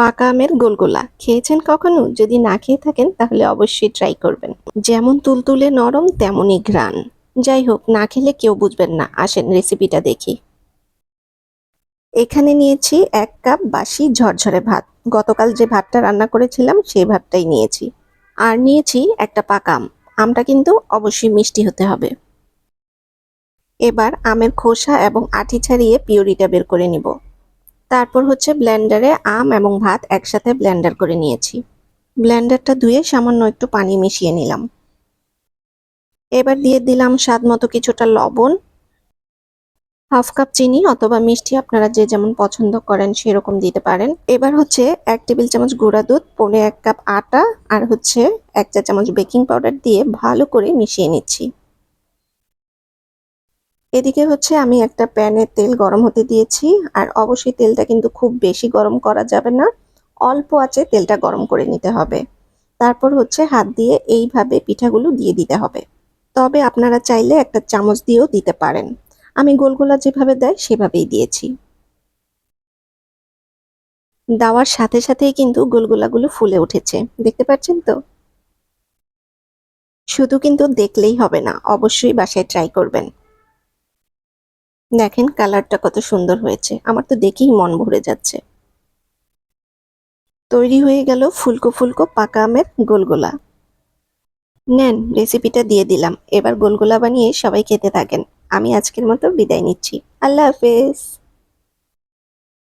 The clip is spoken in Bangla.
পাকা আমের গোলগোলা। খেয়েছেন কখনো? যদি না খেয়ে থাকেন, তাহলে অবশ্যই ট্রাই করবেন। যেমন তুলতুলে নরম, তেমনই ঘ্রাণ। যাই হোক, না খেলে কেউ বুঝবেন না। আসেন রেসিপিটা দেখি। এখানে নিয়েছি এক কাপ বাসি ঝরঝরে ভাত। গতকাল যে ভাতটা রান্না করেছিলাম, সেই ভাতটাই নিয়েছি। আর নিয়েছি একটা পাকা আম। আমটা কিন্তু অবশ্যই মিষ্টি হতে হবে। এবার আমের খোসা এবং আঠি ছাড়িয়ে পিউরিটা বের করে নিব। তারপর হচ্ছে ব্লেন্ডারে আম এবং ভাত একসাথে ব্লেন্ডার করে নিয়েছি। ব্লেন্ডারটা ধুয়ে সামান্য একটু পানি মিশিয়ে নিলাম। এবার দিয়ে দিলাম স্বাদ মতো কিছুটা লবণ, হাফ কাপ চিনি অথবা মিষ্টি আপনারা যে যেমন পছন্দ করেন সেরকম দিতে পারেন। এবার হচ্ছে এক টেবিল চামচ গুঁড়া দুধ, পনে এক কাপ আটা আর হচ্ছে এক চা চামচ বেকিং পাউডার দিয়ে ভালো করে মিশিয়ে নিচ্ছি। এদিকে হচ্ছে আমি একটা প্যানে তেল গরম হতে দিয়েছি, আর অবশ্যই তেলটা কিন্তু খুব বেশি গরম করা যাবে না, অল্প আছে তেলটা গরম করে নিতে হবে। তারপর হচ্ছে হাত দিয়ে এইভাবে পিঠাগুলো দিয়ে দিতে হবে। তবে আপনারা চাইলে একটা চামচ দিয়েও দিতে পারেন। আমি গোলগোলা যেভাবে দেয় সেভাবেই দিয়েছি। দেওয়ার সাথে সাথেই কিন্তু গোলগোলাগুলো ফুলে উঠেছে। দেখতে পাচ্ছেন তো? শুধু কিন্তু দেখলেই হবে না, অবশ্যই বাসায় ট্রাই করবেন। দেখেন কালারটা কত সুন্দর হয়েছে। আমার তো দেখেই মন ভরে যাচ্ছে। তৈরি হয়ে গেল ফুলকো ফুলকো পাকা আমের গোলগোলা। নেন, রেসিপিটা দিয়ে দিলাম। এবার গোলগোলা বানিয়ে সবাই খেতে থাকেন। আমি আজকের মতো বিদায় নিচ্ছি। আল্লাহ হাফেজ।